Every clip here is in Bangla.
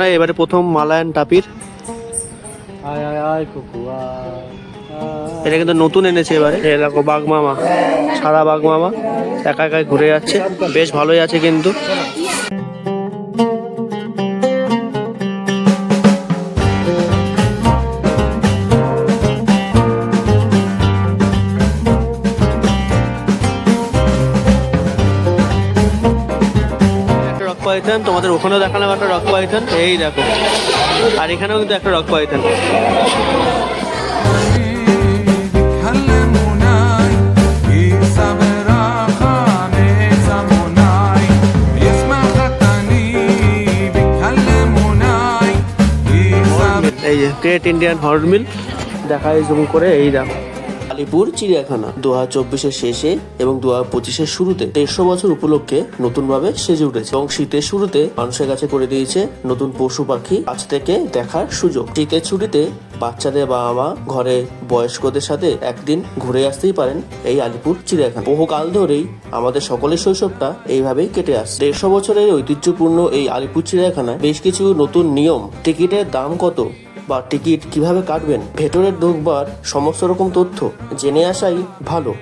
না এবারে প্রথম মালায়ান টাপির। এটা কিন্তু নতুন এনেছে এবারে। এ দেখো বাঘ মামা সাদা বাঘ মামা একা একাই ঘুরে যাচ্ছে। বেশ ভালোই আছে কিন্তু। পাইথন, তোমাদের ওখানে দেখালাম একটা রক পাইথন এই দেখো। আর এখানেও কিন্তু একটা রক পাইথন এই যে great Indian hornbill zoom করে, এই দেখো। আলিপুর, চিড়িয়াখানা। দু হাজার চব্বিশের শেষে এবং দু হাজার পঁচিশের শুরুতে দেড়শো বছর উপলক্ষে নতুনভাবে সেজে উঠেছে। এবং শীতের শুরুতে মানুষের কাছে করে দিয়েছে নতুন পশু পাখি কাছ থেকে দেখার সুযোগ। শীতের ছুটিতে বাচ্চাদের বাবা মা ঘরে বয়স্কদের সাথে একদিন ঘুরে আসতেই পারেন এই আলিপুর, চিড়িয়াখানা। বহুকাল ধরেই আমাদের সকলের শৈশবটা এইভাবেই কেটে আসছে। দেড়শো বছরের ঐতিহ্যপূর্ণ এই আলিপুর, চিড়িয়াখানায় বেশ কিছু নতুন নিয়ম। টিকিটের দাম কত? বা টিকিট কীভাবে কাটবেন ভেতরে ঢুকবার সমস্ত রকম তথ্য জেনে আসাই ভালো।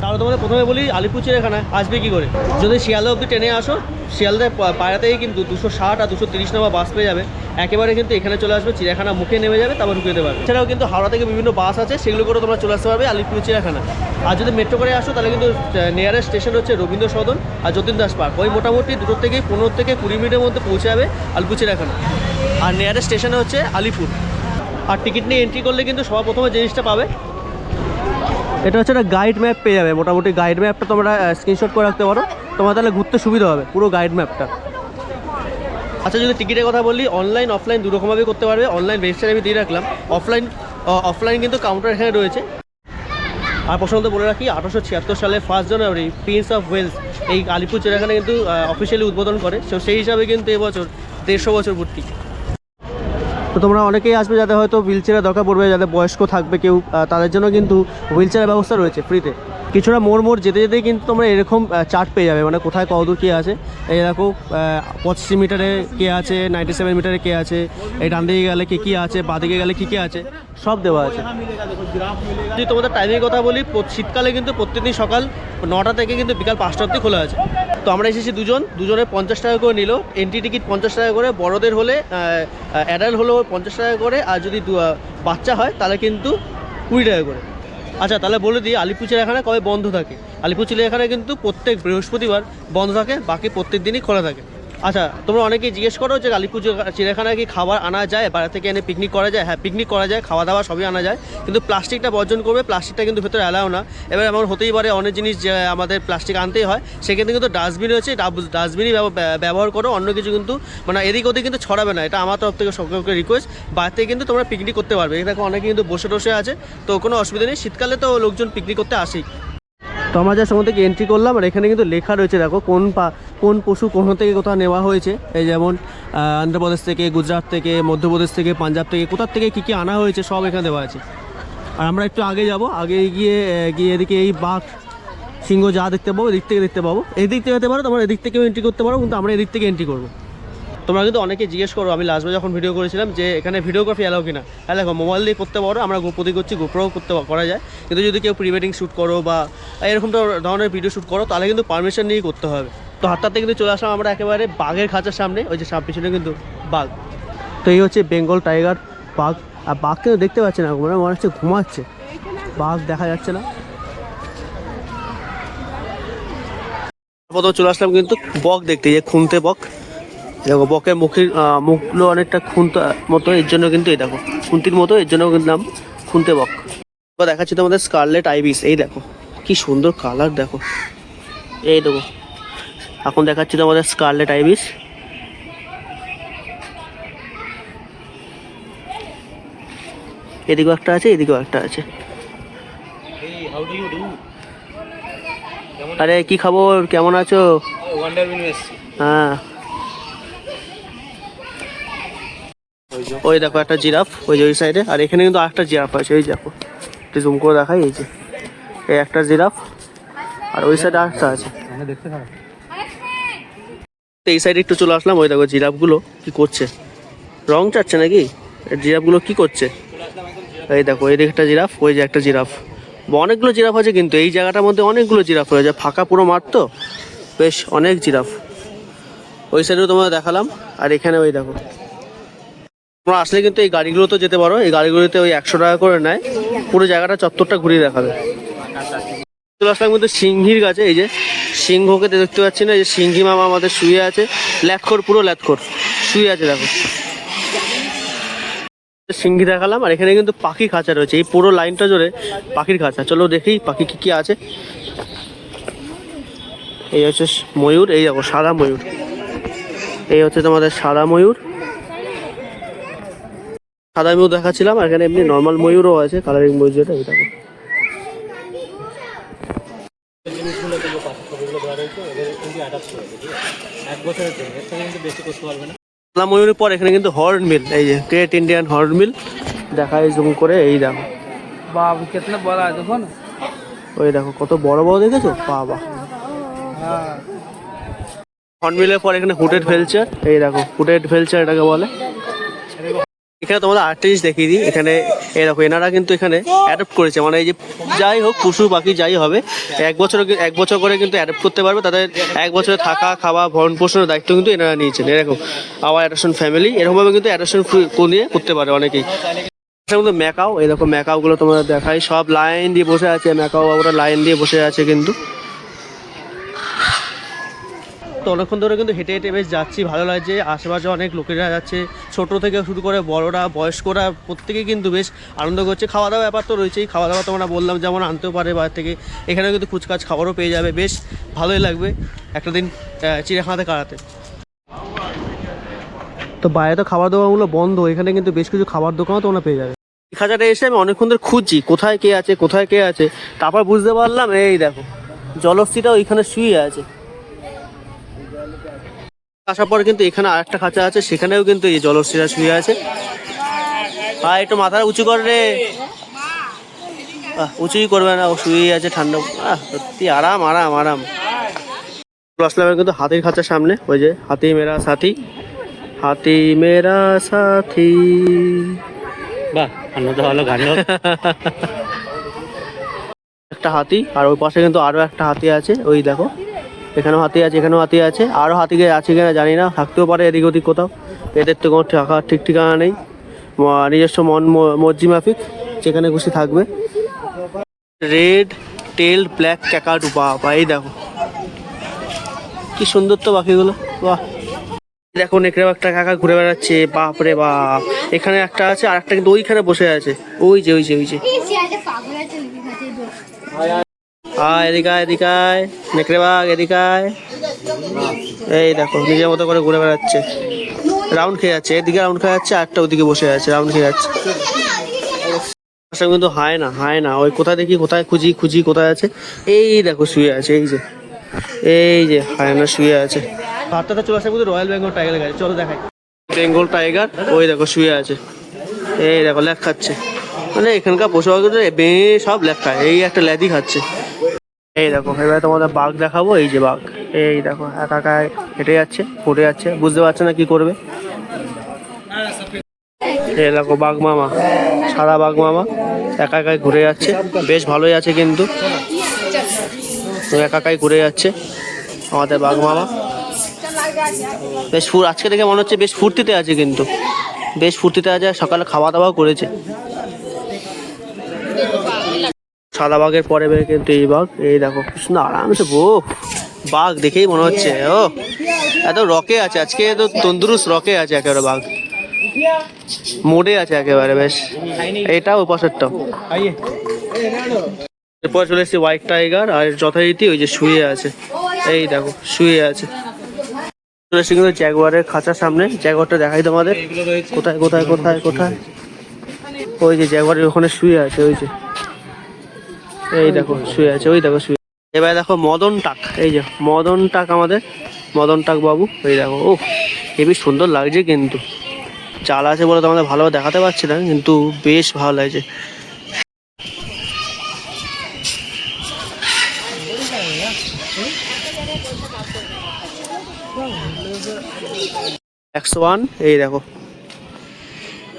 তাহলে তোমাদের প্রথমে বলি আলিপুর চিড়িয়াখানায় আসবে কি করে? যদি শিয়ালদা অব্দি ট্রেনে আসো, শিয়ালদায় পা- পায়রাতেই কিন্তু দুশো ষাট আর দুশো তিরিশ নম্বর বাস পেয়ে যাবে। একেবারে কিন্তু এখানে চলে আসবে, চিড়িয়াখানা মুখে নেমে যাবে, তারপর ঢুকে যেতে পারবে। এছাড়াও কিন্তু হাওড়া থেকে বিভিন্ন বাস আছে সেগুলো করে তোমরা চলে আসতে পারবে আলিপুর চিড়িয়াখানা আর যদি মেট্রো করে আসো, তাহলে কিন্তু নিয়ারেস্ট স্টেশন হচ্ছে রবীন্দ্র সদন আর যতীন দাস পার্ক ওই মোটামুটি দুটো থেকে পনেরো থেকে কুড়ি মিনিটের মধ্যে পৌঁছে যাবে আলিপুর চিড়িয়াখানা আর নিয়ারেস্ট স্টেশন হচ্ছে আলিপুর। আর টিকিট নিয়ে এন্ট্রি করলে কিন্তু সবার প্রথমে জিনিসটা পাবে, এটা হচ্ছে একটা গাইড ম্যাপ পেয়ে যাবে। মোটামুটি গাইড ম্যাপটা তোমরা স্ক্রিনশট করে রাখতে পারো। তোমার তাহলে ঘুরতে সুবিধা হবে, পুরো গাইড ম্যাপটা আচ্ছা যদি টিকিটের কথা বলি অনলাইন অফলাইন দুরকমভাবেই করতে পারবে। অনলাইন ওয়েবসাইট আমি দিয়ে রাখলাম। অফলাইন অফলাইন কিন্তু কাউন্টার এখানে রয়েছে। আর প্রসঙ্গত বলে রাখি, আঠারোশো ছিয়াত্তর সালে first January Prince of Wales এই আলিপুর চিড়িয়াখানা কিন্তু অফিসিয়ালি উদ্বোধন করে। তো সেই হিসাবে কিন্তু এবছর দেড়শো বছর ভর্তি। তো তোমরা অনেকেই আসবে যাদের হয়তো হুইল চেয়ারের দরকার পড়বে, যাদের বয়স্ক থাকবে কেউ তাদের জন্য কিন্তু হুইল চেয়ারের ব্যবস্থা রয়েছে ফ্রিতে কিছুটা মোড় মোড় যেতে যেতেই কিন্তু তোমরা এরকম চার্ট পেয়ে যাবে। মানে কোথায় কতদূর কে আছে। এই দেখো পঁচাশি মিটারে কে আছে নাইনটি সেভেন মিটারে কে আছে, এই ডান দিকে গেলে কে কী আছে বাদিকে গেলে কী কী আছে, সব দেওয়া আছে। যদি তোমাদের টাইমের কথা বলি শীতকালে কিন্তু প্রত্যেকদিন সকাল নটা থেকে কিন্তু বিকাল পাঁচটা অবধি খোলা আছে। তো আমরা এসেছি দুজন। দুজনে পঞ্চাশ টাকা করে নিল। এন্ট্রি টিকিট পঞ্চাশ টাকা করে। বড়দের হলে অ্যাডাল্ট হলেও পঞ্চাশ টাকা করে। আর যদি বাচ্চা হয়, তাহলে কিন্তু কুড়ি টাকা করে। আচ্ছা তাহলে বলে দিই, আলিপুর চিড়িয়াখানা কবে বন্ধ থাকে? আলিপুর চিড়িয়াখানা কিন্তু প্রত্যেক বৃহস্পতিবার বন্ধ থাকে। বাকি প্রত্যেক দিনই খোলা থাকে। আচ্ছা তোমরা অনেকেই জিজ্ঞেস করো যে আলিপুর চিড়িয়া- চিড়িয়াখানায় কি খাবার আনা যায়? বাইরে থেকে এনে পিকনিক করা যায়? হ্যাঁ পিকনিক করা যায় খাওয়া দাওয়া সবই আনা যায়। কিন্তু প্লাস্টিকটা বর্জন করবে প্লাস্টিকটা কিন্তু ভেতরে অ্যালাও না। এবার এমন হতেই পারে অনেক জিনিস যে আমাদের প্লাস্টিক আনতেই হয়। সেক্ষেত্রে কিন্তু ডাস্টবিন রয়েছে ডাস্টবিনই ব্যবহার করো, অন্য কিছু কিন্তু মানে এদিক ওদিক কিন্তু ছড়াবে না। এটা আমার তরফ থেকে সকলকে রিকোয়েস্ট বাড়িতে কিন্তু তোমরা পিকনিক করতে পারবে। দেখো অনেকে কিন্তু বসে টসে আছে, তো কোনো অসুবিধা নেই। শীতকালে তো লোকজন পিকনিক করতে আসেই। তো আমরা যা সময় থেকে এন্ট্রি করলাম, আর এখানে কিন্তু লেখা রয়েছে, দেখো, কোন কোন পশু কোন থেকে কোথাও নেওয়া হয়েছে? এই যেমন আহ, অন্ধ্রপ্রদেশ থেকে গুজরাট থেকে মধ্যপ্রদেশ থেকে পাঞ্জাব থেকে কোথার থেকে কী কী আনা হয়েছে সব এখানে দেওয়া আছে। আর আমরা একটু আগে যাব আগে গিয়ে গিয়ে এদিকে এই বাঘ সিংহ যা দেখতে পাবো এদিক থেকে দেখতে পাবো। এদিক থেকে যেতে পারো তোমরা এদিক থেকেও এন্ট্রি করতে পারো কিন্তু আমরা এদিক থেকে এন্ট্রি করব। তোমরা কিন্তু অনেকে জিজ্ঞেস করো আমি লাস্টবার যখন ভিডিও করেছিলাম যে এখানে ভিডিওগ্রাফি অ্যালাউ কিনা। হ্যাঁ দেখো মোবাইল দিয়ে করতে পারো আমরা গোপতি করছি গোপ্রও করতে করা যায়। কিন্তু যদি কেউ প্রি ওয়েডিং শ্যুট করো বা এরকম ধর- ধরনের ভিডিও শ্যুট করো তাহলে কিন্তু পারমিশন নিয়েই করতে হবে। তো হাতটাতে কিন্তু চলে আসলাম আমরা একেবারে বাঘের খাঁচার সামনে, ওই যে সাম পিছনে কিন্তু বাঘ। তো এই হচ্ছে বেঙ্গল টাইগার বাঘ, আর বাঘ কিন্তু দেখতে পাচ্ছে না, মনে মনে হচ্ছে ঘুমাচ্ছে। বাঘ দেখা যাচ্ছে না। প্রথম চলে আসলাম কিন্তু বক দেখতে যে খুনতে বক। দেখো, বকের মুখের মুখগুলো অনেকটা খুনতে মতো, এর জন্য কিন্তু এই দেখো, খুন্তির মতো, এর জন্য কিন্তু নাম খুনতে বক। দেখাচ্ছি তোমাদের স্কারলেট আইবিস এই দেখো, কি সুন্দর কালার দেখো। এই দেখো। এখন দেখাচ্ছি তোমাদের স্কারলেট আইবিস এদিকেও একটা আছে এদিকেও একটা আছে? আরে কি খবর? কেমন আছো? এসছি হ্যাঁ। ওই দেখো একটা জিরাফ ওই যে ওই সাইডে আর এখানে কিন্তু আরেকটা জিরাফ আছে ওই দেখো। একটু জুম করে দেখাই এই যে। এই একটা জিরাফ আর ওই সাইডে আরেকটা আছে। দেখতে তো এই সাইডে একটু চলে আসলাম। ওই দেখো জিরাফগুলো কি করছে। রং চাচ্ছে নাকি? জিরাফগুলো কি করছে? এই দেখো, এই একটা জিরাফ, ওই যে একটা জিরাফ। অনেকগুলো জিরাফ আছে কিন্তু এই জায়গাটার মধ্যে অনেকগুলো জিরাফ রয়েছে। ফাঁকা পুরো মাঠ তো? বেশ, অনেক জিরাফ। ওই সাইডেও তোমাদের দেখালাম। আর এখানে ওই দেখো। তোমরা আসলে কিন্তু এই গাড়িগুলো তো যেতে পারো। এই গাড়িগুলোতে ওই একশো টাকা করে নেয়। পুরো জায়গাটা চত্বরটা ঘুরিয়ে দেখাবে। চলে আসলাম কিন্তু সিংহির কাছে। এই যে সিংহকে দেখতে পাচ্ছি না যে সিংহি মামা আমাদের শুয়ে আছে। ল্যাটখোর পুরো ল্যাটখোর শুয়ে আছে, দেখো। সিংহি দেখালাম, আর এখানে কিন্তু পাখি খাঁচা রয়েছে। এই পুরো লাইনটা জুড়ে পাখির খাঁচা। চলো দেখি পাখি কি কি আছে। এই হচ্ছে ময়ূর, এই দেখো, সাদা ময়ূর। এই হচ্ছে তোমাদের সাদা ময়ূর। সাদা ময়ূর দেখাচ্ছিলাম, আর এখানে এমনি নর্মাল ময়ূরও আছে কালারিং ময়ূর যেটা এই দেখো। ময়ূরের পর এখানে কিন্তু হর্ন মিল এই যে গ্রেট ইন্ডিয়ান হর্ন মিল দেখা জুম করে এই দেখো। বাপ কেতনে বড় দেখো না ওই দেখো কত বড় বড় দেখেছ? বাবা। হ্যাঁ। হর্ন পর এখানে হুটেড ভেলচার এই দেখো হুটেড ভেলচার এটাকে বলে। এখানে তোমাদের আরেকটা জিনিস দেখিয়ে দিই। এখানে এরকম এনারা কিন্তু এখানে অ্যাডপ্ট করেছে। মানে এই যে যাই হোক, পশু, পাখি যাই হবে, এক বছর এক বছর করে কিন্তু অ্যাডপ্ট করতে পারবে। তাদের এক বছরে থাকা, খাওয়া, ভরণ পোষণের দায়িত্ব কিন্তু এনারা নিয়েছেন। এরকম আবার অ্যাডপশন ফ্যামিলি এরকমভাবে কিন্তু অ্যাডপশন নিয়ে করতে পারে অনেকেই। মধ্যে ম্যাকাও এরকম ম্যাকাওগুলো তোমাদের দেখাই। সব লাইন দিয়ে বসে আছে। ম্যাকাও বাবুরা লাইন দিয়ে বসে আছে কিন্তু। তো অনেকক্ষণ ধরে কিন্তু হেঁটে হেঁটে বেশ যাচ্ছি, ভালো লাগছে। আশেপাশে অনেক লোকেরা যাচ্ছে। ছোট থেকে শুরু করে বড়রা, বয়স্করা প্রত্যেকেই কিন্তু বেশ আনন্দ করছে। খাওয়া দাওয়া ব্যাপার তো রয়েছেই। খাওয়া দাওয়া তোমরা বললাম যেমন আনতেও পারে বাইরে থেকে। এখানেও কিন্তু কুচকাচ খাবারও পেয়ে যাবে। বেশ ভালোই লাগবে একটা দিন চিড়িয়াখানাতে কাটাতে। তো বাইরে তো খাবার দাবারগুলো বন্ধ। এখানে কিন্তু বেশ কিছু খাবার দোকানও তোমরা পেয়ে যাবে। খাঁচাটা এসে আমি অনেকক্ষণ ধরে খুঁজছি, কোথায় কে আছে, কোথায় কে আছে? তারপর বুঝতে পারলাম, এই দেখো জলস্থিটা ওইখানে শুয়ে আছে। আসার পরে কিন্তু এখানে আরেকটা খাঁচা আছে সেখানেও কিন্তু এই জলস্থিরা শুয়ে আছে। আর একটু মাথাটা উঁচু কর রে। উঁচুই করবে না ও শুয়েই আছে ঠান্ডা। সত্যি আরাম আরাম আরাম। কিন্তু হাতির খাঁচার সামনে ওই যে হাতি মেরা সাথী। হাতি মেরা সাথী। বাহ ভালো গান একটা হাতি আর ওই পাশে কিন্তু আরও একটা হাতি আছে ওই দেখো। এখানেও হাতি আছে এখানেও হাতি আছে। আরও হাতি গে- আছে কিনা জানি না থাকতেও পারে এদিক ওদিক কোথাও। এদের তো কোনো টাকা ঠিক ঠিকানা নেই। নিজস্ব মন ম- মর্জি মাফিক যেখানে খুশি থাকবে। রেড টেল ব্ল্যাক ক্যাকাটু বাবা এই দেখো। কি সুন্দর তো পাখিগুলো বাহ। দেখো নেকড়ে একটা কাকা ঘুরে বেড়াচ্ছে বাপ রে বাপ। এখানে একটা আছে আর একটা কিন্তু ওইখানে বসে আছে। ওই যে ওই যে ওই যে পাগল আছে লিখে দোষ আয় এদিকে আয় এদিকে আয়। নেকড়ে বাঘ এই দেখো, নিজের মতো করে ঘুরে বেড়াচ্ছে। রাউন্ড খেয়ে যাচ্ছে, এদিকে রাউন্ড খেয়ে যাচ্ছে একটা ওদিকে বসে আছে, রাউন্ড খেয়ে যাচ্ছে। কিন্তু হায় না হায় না। ওই কোথায় দেখি, কোথায় খুঁজি খুঁজি, কোথায় আছে? এই দেখো, শুয়ে আছে, এই যে। এই যে, হায় না, শুয়ে আছে। ভাতটা চলে আসে কিন্তু রয়্যাল বেঙ্গল টাইগার গাড়ি। চলো দেখাই। বেঙ্গল টাইগার ওই দেখো, শুয়ে আছে। এই দেখো লেখ খাচ্ছে। মানে এখানকার পশু পাখিদের সব লেখ খায়। এই একটা ল্যাদি খাচ্ছে। এই দেখো, এবার তোমাদের বাঘ দেখাবো, এই যে বাঘ। এই দেখো, একা হেঁটে যাচ্ছে ফুটে যাচ্ছে, বুঝতে পারছে না কি করবে। এই দেখো, বাঘ মামা, সাদা বাঘ মামা, একা একাই ঘুরে যাচ্ছে। বেশ ভালোই আছে কিন্তু। তো একা একাই ঘুরে যাচ্ছে, আমাদের বাঘ মামা। বেশ ফুর আজকে দেখে মনে হচ্ছে বেশ ফুর্তিতে আছে কিন্তু। বেশ ফুর্তিতে আছে, সকালে খাওয়া দাওয়াও করেছে। সাদা বাঘের পরে বের কিন্তু এই বাঘ। এই দেখো কি সুন্দর আরামসে বো বাঘ দেখেই মনে হচ্ছে, ও, এত রকে আছে। আজকে তো তন্দুরুস রকে আছে একেবারে বাঘ। মোড়ে আছে একেবারে, বেশ। এটা ওই পাশেরটাও এরপর চলে এসেছি হোয়াইট টাইগার আর যথারীতি ওই যে শুয়ে আছে। এই দেখো, শুয়ে আছে। চলে এসেছি কিন্তু জ্যাগুয়ারের খাঁচার সামনে। জ্যাগুয়ারটা দেখাই তোমাদের। কোথায় কোথায় কোথায় কোথায়? ওই যে জ্যাগুয়ারের ওখানে শুয়ে আছে, ওই যে। এই দেখো, শুয়ে আছে, ওই দেখো, শুয়ে এবার দেখো মদন টাক, এই যে মদন টাক আমাদের, মদন টাক বাবু, এই দেখো ও হেবি সুন্দর লাগছে কিন্তু। চাল আছে বলে তোমাদের ভালোভাবে দেখাতে পারছি না, কিন্তু বেশ ভালো লাগছে। একশো ওয়ান এই দেখো,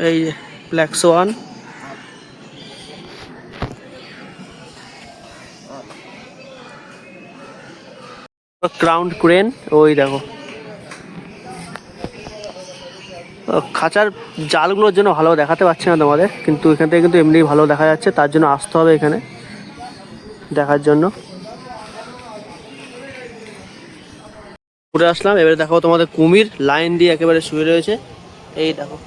এই ব্ল্যাক সোয়ান ক্রাউন্ড ক্রেন ওই দেখো। খাঁচার জালগুলোর জন্য ভালো দেখাতে পাচ্ছি না তোমাদের, কিন্তু এখান থেকে কিন্তু এমনি ভালো দেখা যাচ্ছে, তার জন্য আসতে হবে এখানে, দেখার জন্য। ঘুরে আসলাম, এবারে দেখো তোমাদের কুমির, লাইন দিয়ে একেবারে শুয়ে রয়েছে। এই দেখো।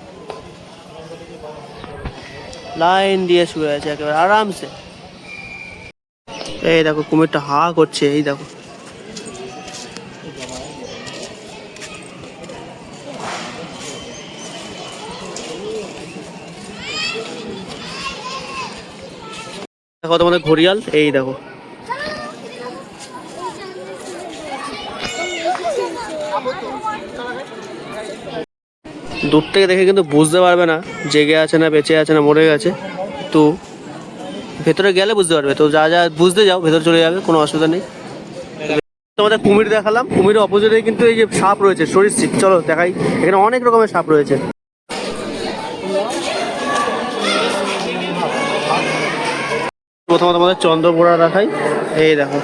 লাইন দিয়ে শুয়ে আছে একেবারে, আরামসে। এই দেখো, কুমিরটা হা করছে, এই দেখো। দেখো তোমাদের ঘড়িয়াল, এই দেখো। দূর থেকে দেখে কিন্তু বুঝতে পারবে না, জেগে আছে না, বেঁচে আছে না, মরে গেছে। তো ভেতরে গেলে বুঝতে পারবে। তো যা যা বুঝতে যাও, ভেতরে চলে যাবে, কোনো অসুবিধা নেই। তোমাদের কুমির দেখালাম। কুমিরের অপোজিটে কিন্তু এই যে সাপ রয়েছে, সরীসৃপ। চলো দেখাই। এখানে অনেক রকমের সাপ রয়েছে। প্রথমত আমাদের চন্দ্রপোড়া দেখাই এই দেখো।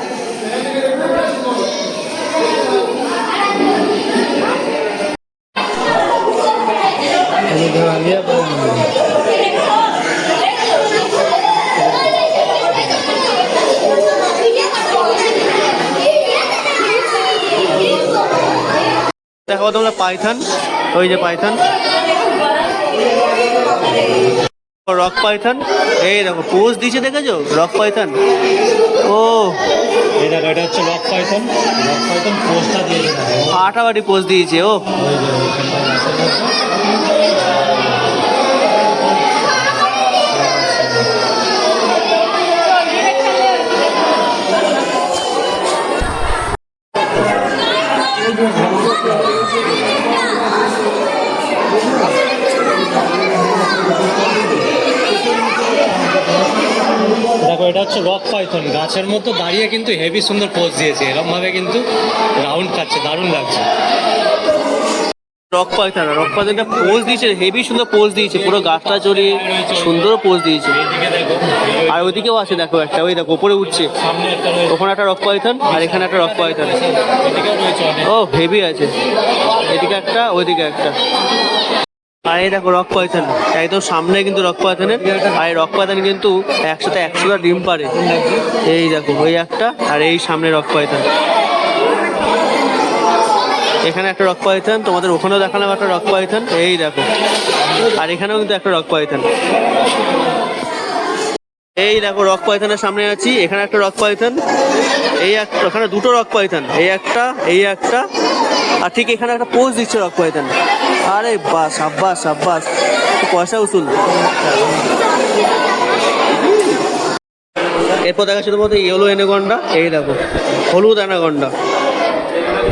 দেখো তোমরা পাইথন ওই যে পাইথন। Rock python? এই দেখো পোস্ট দিয়েছে দেখেছ? Rock python? ও। এই দেখো এটা হচ্ছে রক পাইথন। রক পাইথন পোস্টটা দিয়েছে। ফাটাফাটি পোজ দিয়েছে ও। পাইথন গাছের মতো দাঁড়িয়ে কিন্তু হেভি সুন্দর পোজ দিয়েছে। এরকম ভাবে কিন্তু রাউন্ড খাচ্ছে দারুণ লাগছে। রক পাইথন রক পাইথনটা পোজ দিয়েছে হেভি সুন্দর পোজ দিয়েছে পুরো গাছটা চড়িয়ে সুন্দর পোজ দিয়েছে। আর ওইদিকেও আছে দেখো একটা ওই দেখো উপরে উঠছে। ওখানে একটা রক পাইথন আর এখানে একটা রক পাইথন ও হেভি আছে। এদিকে একটা ওইদিকে একটা। আর দেখো রক পাইথন একদম সামনে কিন্তু রক পাইথনের আর এই রক পাইথন কিন্তু একসাথে একশোটা ডিম পারে। এই দেখো, ওই একটা আর এই সামনে রক পাইথন এখানে একটা রক পাইথন তোমাদের ওখানেও দেখালাম একটা রক পাইথন এই দেখো, আর এখানেও কিন্তু একটা রক পাইথন এই দেখো, রক পাইথনের সামনে আছি, এখানে একটা রক পাইথন এই একটা ওখানে দুটো রক পাইথন এই একটা এই একটা আর ঠিক এখানে একটা পোজ দিচ্ছে রক পাইথন আরে বাস আব্বাস আব্বাস পয়সা উসুল। এরপর দেখা শুধু বলতে ইয়েলো এনেগন্ডা এই দেখো, হলুদ অ্যানাগন্ডা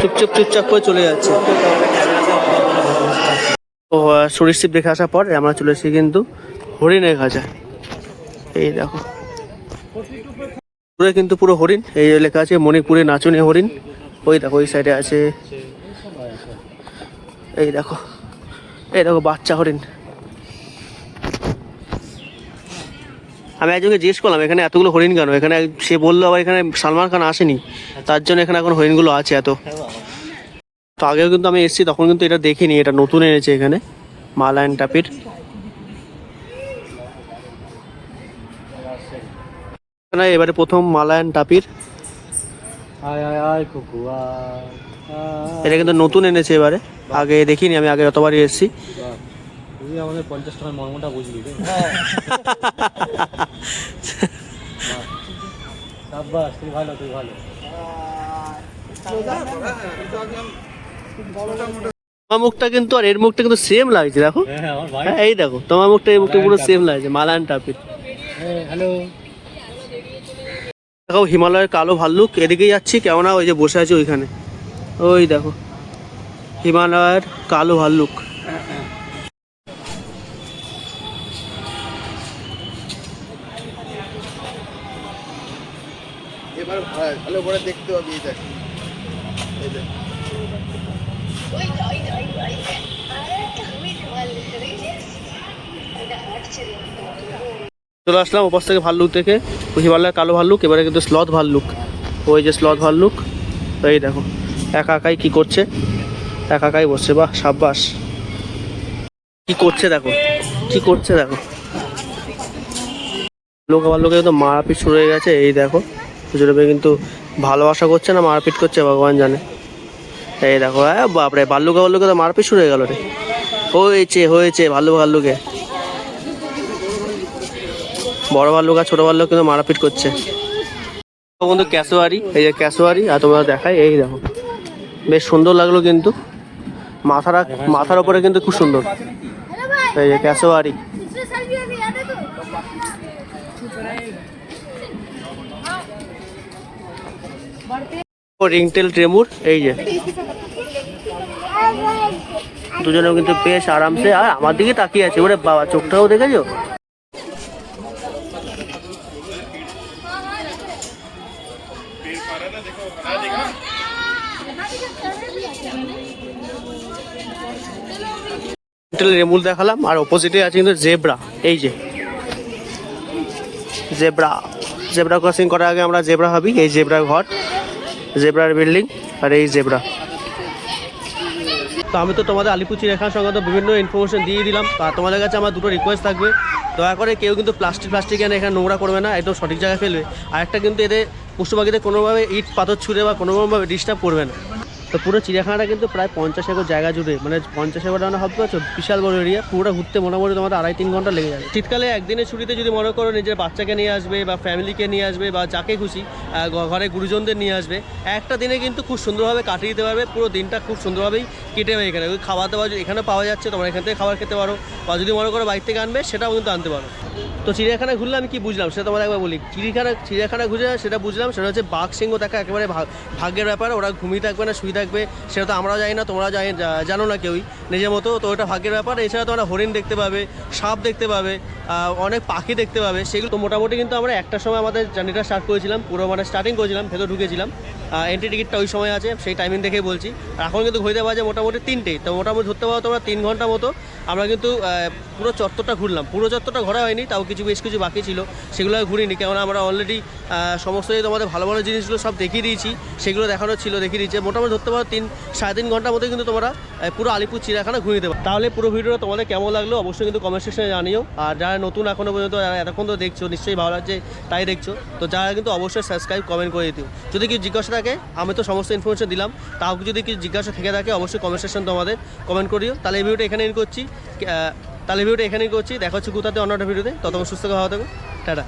চুপচুপ চুপচাপ করে চলে যাচ্ছে। ও সরিষিপ দেখে আসার পর আমরা চলে এসেছি কিন্তু হরিণের খাঁচা। এই দেখো। পুরো কিন্তু পুরো হরিণ। এই লেখা আছে মণিপুরে নাচনি হরিণ। ওই দেখো, ওই সাইডে আছে এই দেখো এই দেখো বাচ্চা হরিণ। আমি একজনকে জিজ্ঞেস করলাম, এখানে এতগুলো হরিণ কেন? এখানে সে বলল, আবার এখানে সালমান খান আসেনি। তার জন্য এখানে এখন হরিণগুলো আছে এত। তো আগেও কিন্তু আমি এসেছি, তখন কিন্তু এটা দেখিনি, এটা নতুন এনেছে এখানে মালায়ন টাপির। এবারে প্রথম মালায়ন টাপির। এটা কিন্তু নতুন এনেছে এবারে। আগে দেখিনি আমি আগে যতবারই এসেছি। আমাদের পঞ্চাশ টাকার মর্মটা বুঝলি তুই ভালো তুই ভালো। তোমার মুখটা কিন্তু আর এর মুখটা কিন্তু সেম লাগছে দেখো। হ্যাঁ ভাই। হ্যাঁ এই দেখো তোমার মুখটা এই মুখটা পুরো সেম লাগছে মালায়ন টাপির হ্যালো দেখো, হিমালয়ের কালো ভাল্লুক, এদিকেই যাচ্ছি, কেমন ওই যে বসে আছে ওইখানে। ওই দেখো, হিমালয়ের কালো ভাল্লুক। এবার ভালো করে দেখতে হবে এই দেখ এই দেখ চলে আসলাম ওপাশ থেকে ভাল্লুক থেকে হিমালয়ের কালো ভাল্লুক, এবারে কিন্তু স্লথ ভাল্লুক। ওই যে স্লথ ভাল্লুক, এই দেখো, একা একাই কি করছে? একা একাই বসছে, বাহ, সাব্বাস। কি করছে দেখো, কি করছে দেখো। লোক আবার লোকে কিন্তু মারপিট শুরু হয়ে গেছে, এই দেখো, দুজনে কিন্তু ভালোবাসা করছে না মারপিট করছে, ভগবান জানে। এই দেখো হ্যাঁ বাপরে, ভাল্লুকে ভাল্লুকে তো মারপিট শুরু হয়ে গেল রে। হয়েছে হয়েছে, ভাল্লুক ভাল্লুকে। বড় ভাল্লুক আর ছোট ভাল্লুক কিন্তু মারাপিট করছে। বন্ধু ক্যাসোয়ারি। এই যে ক্যাসোয়ারি আর তোমরা দেখাই এই দেখো। বেশ সুন্দর লাগল কিন্তু। মাথার মাথার ওপরে কিন্তু খুব সুন্দর। এই যে ক্যাসোয়ারি। রিংটেল ট্রেমুর এই যে। দুজনেও কিন্তু বেশ আরামসে আর আমার দিকে তাকিয়ে আছে। ওরে বাবা চোখটাও দেখেছ? রেমুল দেখালাম, আর অপোজিটে আছে কিন্তু জেব্রা এই যে। জেব্রা জেব্রা ক্রসিং করার আগে আমরা জেব্রা ভাবি, এই জেব্রার ঘর জেব্রার বিল্ডিং আর এই জেব্রা তো আমি তো তোমাদের আলিপুর চিড়িয়াখানা সংক্রান্ত বিভিন্ন ইনফরমেশন দিয়ে দিলাম, তো আর তোমাদের কাছে আমার দুটো রিকোয়েস্ট থাকবে। দয়া করে কেউ কিন্তু প্লাস্টিক প্লাস্টিক এনে এখানে নোংরা করবে না, একদম সঠিক জায়গায় ফেলবে। আর একটা কিন্তু এদের পশু পাখিদের কোনোভাবে ইট, পাথর ছুঁড়ে বা কোনোভাবে ডিস্টার্ব করবে না। তো পুরো চিড়িয়াখানাটা কিন্তু প্রায় পঞ্চাশ একর জায়গা জুড়ে মানে পঞ্চাশ একর মানে ভাবতে পারছ, বিশাল বড় এরিয়া পুরোটা ঘুরতে মোটামুটি তোমাদের আড়াই তিন ঘণ্টা লেগে যাবে। শীতকালে একদিনের ছুটিতে যদি মনে করো নিজের বাচ্চাকে নিয়ে আসবে বা ফ্যামিলিকে নিয়ে আসবে বা যাকে খুশি ঘরে গুরুজনদের নিয়ে আসবে, একটা দিনে কিন্তু খুব সুন্দরভাবে কাটিয়ে দিতে পারবে, পুরো দিনটা খুব সুন্দরভাবেই কেটে যাবে এখানে। খাওয়া দাওয়া এখানে পাওয়া যাচ্ছে, তোমরা এখান থেকে খাবার খেতে পারো, বা যদি মনে করো বাইরে থেকে আনবে, সেটাও কিন্তু আনতে পারো। তো চিড়িয়াখানা ঘুরলে আমি কি বুঝলাম? সেটা তোমাদের একবার বলি। চিড়িয়াখানা চিড়িয়াখানা ঘুরে সেটা বুঝলাম, সেটা হচ্ছে বাঘ সিংহ দেখা একেবারে ভাগ- ভাগ্যের ব্যাপার। ওরা ঘুমিয়ে থাকবে না, শুয়ে থাকবে, সেটা তো আমরাও জানি না, তোমরা জানি না কেউই, নিজের মতো, তো ওটা ভাগ্যের ব্যাপার। এছাড়া তোমরা হরিণ দেখতে পাবে, সাপ দেখতে পাবে অনেক পাখি দেখতে পাবে, সেগুলো মোটামুটি কিন্তু আমরা একটা সময় আমাদের জার্নিটা স্টার্ট করেছিলাম, পুরো মানে স্টার্টিং করেছিলাম, ভেতর ঢুকেছিলাম। এন্ট্রি টিকিটটা ওই সময় আছে, সেই টাইমিং দেখেই বলছি। এখন কিন্তু ঘুরতে বাজে মোটামুটি তিনটে, তো মোটামুটি ধরতে পারো তোমরা তিন ঘণ্টা মতো। আমরা কিন্তু পুরো চত্বরটা ঘুরলাম। পুরো চত্বরটা ঘোরা হয়নি, তাও কিছু বেশ কিছু বাকি ছিল, সেগুলো ঘুরিনি। কেননা আমরা অলরেডি সমস্ত তোমাদের ভালো ভালো জিনিসগুলো সব দেখিয়ে দিয়েছি, সেগুলো দেখানোর ছিল, দেখিয়ে দিয়েছি। মোটামুটি ধরতে পারো, তিন, সাড়ে তিন ঘণ্টার মধ্যে কিন্তু তোমরা পুরো আলিপুর চিড়িয়াখানা ঘুরে দেবে। তাহলে পুরো ভিডিওটা তোমাদের কেমন লাগল অবশ্যই কিন্তু কমেন্ট সেকশনে জানিও। আর যারা নতুন এখনও পর্যন্ত এতক্ষণ তো দেখছ, নিশ্চয়ই ভালো লাগছে, তাই দেখছ। তো যারা কিন্তু অবশ্যই সাবস্ক্রাইব কমেন্ট করে দিও। যদি কিছু জিজ্ঞাসা থাকে, আমি তো সমস্ত ইনফরমেশন দিলাম। তাও যদি কিছু জিজ্ঞাসা থেকে থাকে, অবশ্যই কমেন্ট সেকশন তোমাদের কমেন্ট করিও। তাহলে এই ভিডিওটা এখানে করছি। তাহলে ভিডিওটা এখানেই করছি। দেখা হচ্ছে কোথাতে অন্যটা ভিডিওতে। ততক্ষণ সুস্থ হওয়া থাকো। টাটা।